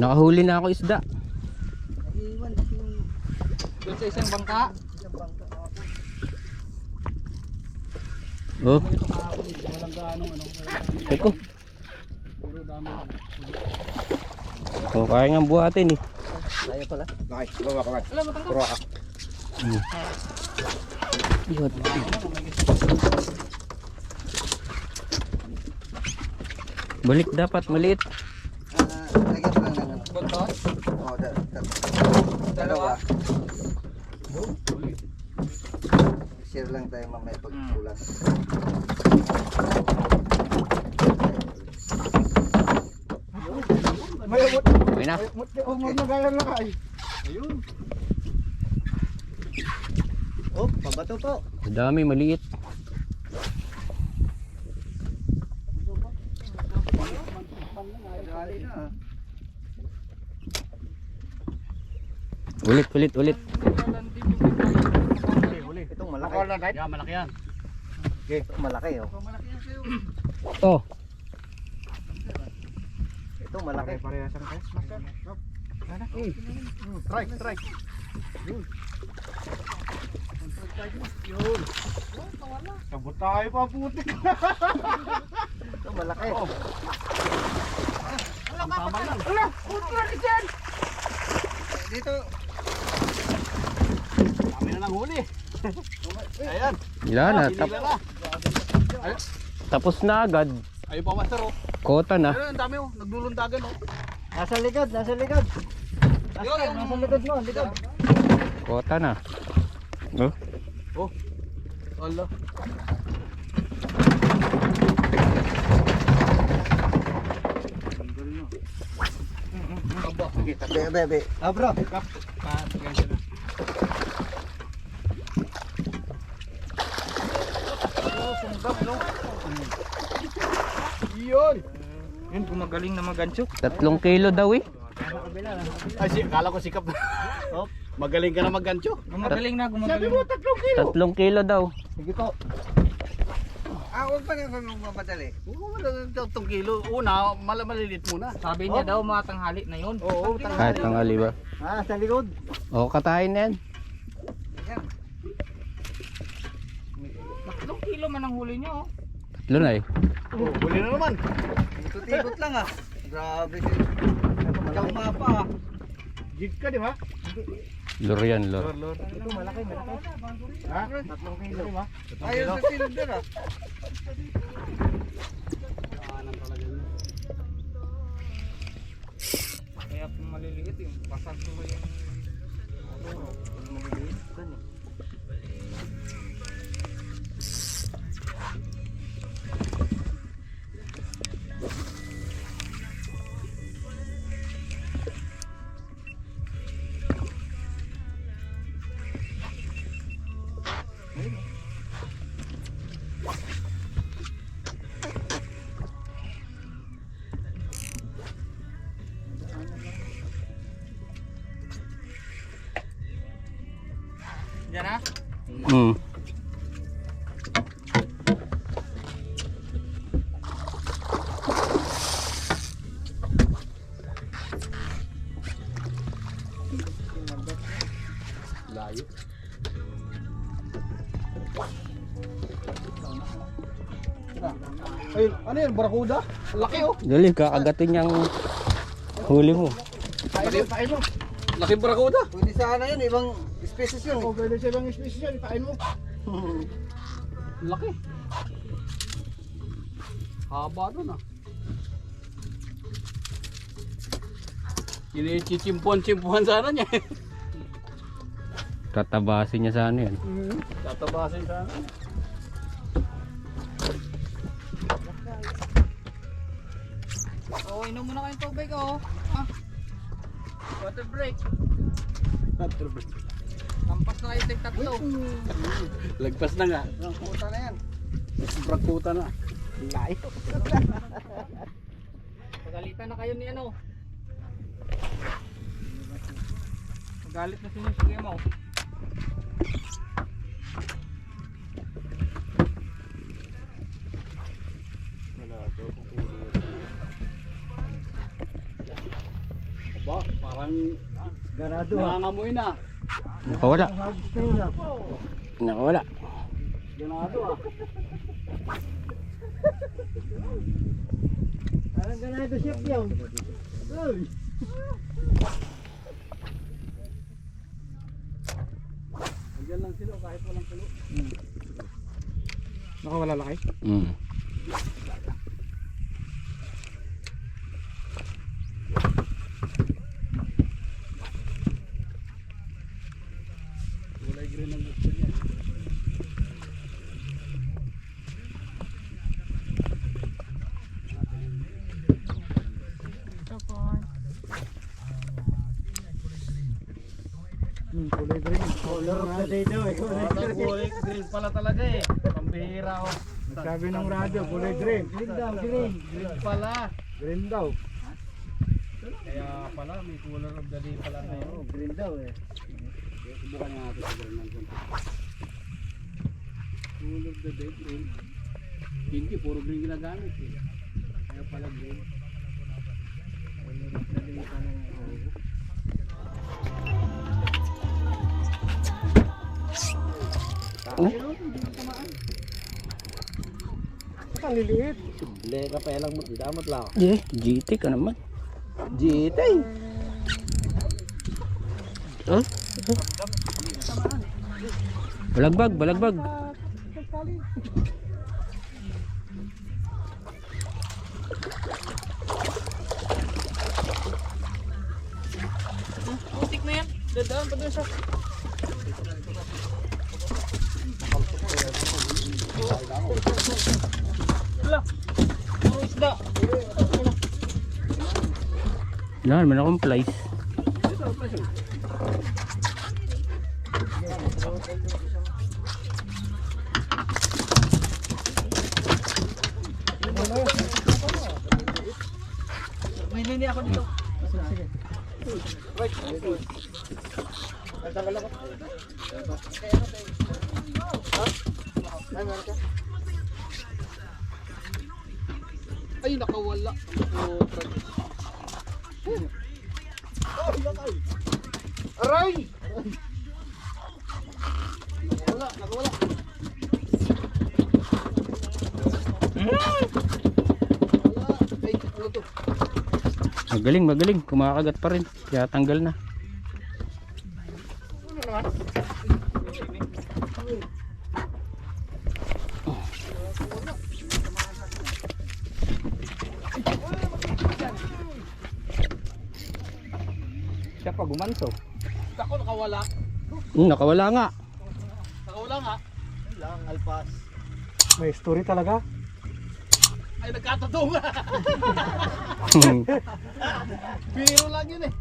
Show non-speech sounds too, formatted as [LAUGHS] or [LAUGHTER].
nakahuli na ako isda. Doon sa isang bangka. Oh, Walang gaano ano. teko. Puro dami. Oh, kaya nga buhatin eh. Kaya pala. Nakay, bawa ka man. Puro ka. Yun. Balik dapat maliit. Lagyan mo lang ng ano. Buntot. Oh, da, da, Dalawa. Share lang tayo mamaya pag kulang. May umot. Okay na. Umot na gaya na kay. Ayun. Oh, pabato po. Ang dami maliit. Ulit, ulit, ulit. Huli, huli. Itong malaki. Ako na right? Yeah, malaki yan. Itong malaki oh. [CLEARS THROAT] Oh, malaki. Pare-parehas ang test, master. Stop. Sana. Mm. Mm. Strike, strike. Yun. Yun. Sabot tayo pa putik. Itong malaki. Oh. Ang tama lang. Ala, dyan. Dito. Kami na lang huli. Ayan. wala na. Hindi Tap- na. Ay, tapos na agad. ayun pa master oh. Kota na. Ayun, ang dami oh. Naglulundagan oh. Nasa likod, nasa likod. Yo, yung- Nasa likod mo, likod. Kota na. Oh, Oh. Ala. Aba, Be, be, be. Ah, bro. Kap. Pa, ganyan na. Oh, sunggap, no? Yun! Yun, gumagaling na magancho. tatlong kilo daw eh. Ay, si, kala ko sikap. Oh. Magaling ka na maggancho. Gumagaling na, Sabi gumagaling. mo, tatlong kilo. Tatlong kilo daw. Sige po. Ah, huwag pa na kami magmamadali. Oo, tatlong kilo. Una, mal malilit muna. Sabi niya daw, mga tanghali na yun. Oo, Kahit ang aliba. Ah, sa likod. Oh, katayin na yan. Ayan. Tatlong kilo man ang huli niyo. oh. Tatlo na eh. Oh, huli na naman. Ikot-ikot lang ah. Grabe si. Ikaw mapa ah. Jig ka, di ba? Lure yan, lure. Lord, Lord. Ito malaki, malaki. Ha? Tatlong kilo. Ayun sa silid doon ah. Kaya kung maliliit yung pasag ko yung... Maliliit doon eh. Yan ha? Hmm. Layo. Ay, ano yan? Barakuda? Laki oh. Dali, kakagatin yung huli mo. Laki, tain mo. Laki barakuda. Pwede sana yun, ibang species yun. Oh, pwede silang species yan. Itain mo. Laki. Haba nun ah. Kinichichimpuan-chimpuan sana niya. [LAUGHS] Tatabasin niya sana yan. Tatabasin sana. Oo, inom muna kayong tubig oh. Ah. Water break. Lampas na kayo ting tatlo. [LAUGHS] Lagpas na nga. Sobrang na yan. Sobrang kuta na. Layo. [LAUGHS] Pagalitan na kayo ni ano. Magalit na sinyo si Gemaw. Oh. Aba, parang ganado. Ah. Nangangamoy na. Nakawala. Nakawala. Ganado ah. Parang ganado chef yun. Uy. Lang sila kahit walang kulo. Nakawala laki? Mm. Kulay green ang gusto niya. Hmm, kulay green. Color of the day daw eh. Kulay green. pala talaga eh. Pambihira oh. Sabi ng radyo, kulay green. Green daw, green. Green pala. Green daw. Kaya pala may color of the day pala na yun. Oo, green daw eh. Subukan nga natin sa green ng. Color of the day green. Hindi, puro green ginagamit eh. Kaya pala green. Color of the day pala na yun. Ang liliit. Leka pa lang mo, damot lang. Yeah, GT ka naman. Jitay! Oh? Balagbag, balagbag. Putik na yan. Dadaan pa doon sa... Wala naman akong flies. May nini ako dito. Ay, nakawala. Aray! Nakawala, nakawala. Wala. Ay, ano to? Magaling, magaling. Kumakagat pa rin. Kaya tanggal na. Siya pa gumanto. Ako, nakawala. Hmm, nakawala nga. Nakawala nga. Lang, alpas. May story talaga. Ay, nagkatotoo nga. [LAUGHS] Biro lang yun eh.